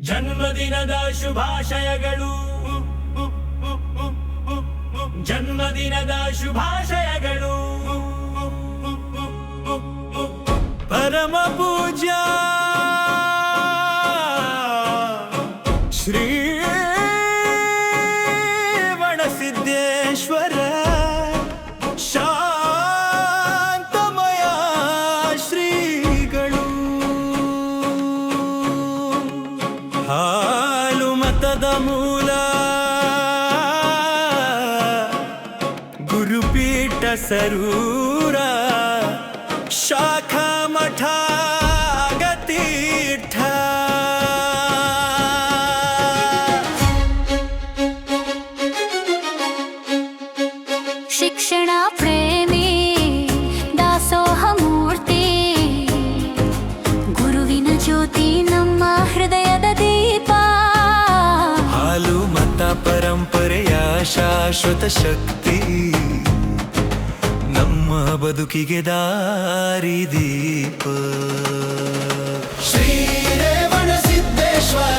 ಜನ್ಮದಿನದ ಶುಭಾಶಯಗಳು. ಜನ್ಮದಿನದ ಶುಭಾಶಯಗಳು. ಪರಮ ಪೂಜ್ಯ. ಶ್ರೀ ವಣಸಿದ್ದೇಶ್ವರ. मूला गुरुपीठ सरूरा। शाखा मठा गतीर्थ शिक्षणा ಪರಂಪರೆಯ ಶಾಶ್ವತ ಶಕ್ತಿ. ನಮ್ಮ ಬದುಕಿಗೆ ದಾರಿ ದೀಪ. ಶ್ರೀ ರೇವಣ ಸಿದ್ದೇಶ್ವರ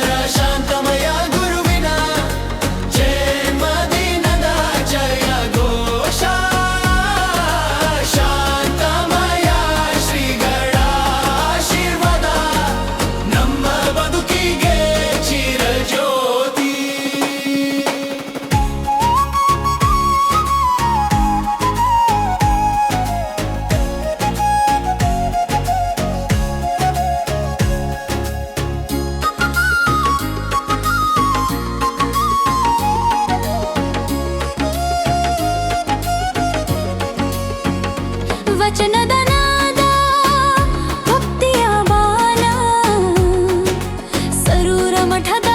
वचनद भक्तिया सरूर सरूरमठद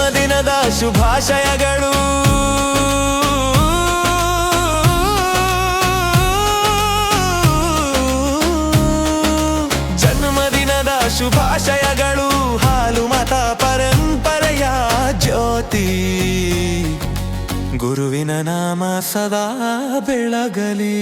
ಜನ್ಮದಿನದ ಶುಭಾಶಯಗಳು. ಜನ್ಮದಿನದ ಶುಭಾಶಯಗಳು ಹಾಲು ಮತ ಪರಂಪರೆಯ ಜ್ಯೋತಿ. ಗುರುವಿನ ನಾಮ ಸದಾ ಬೆಳಗಲಿ.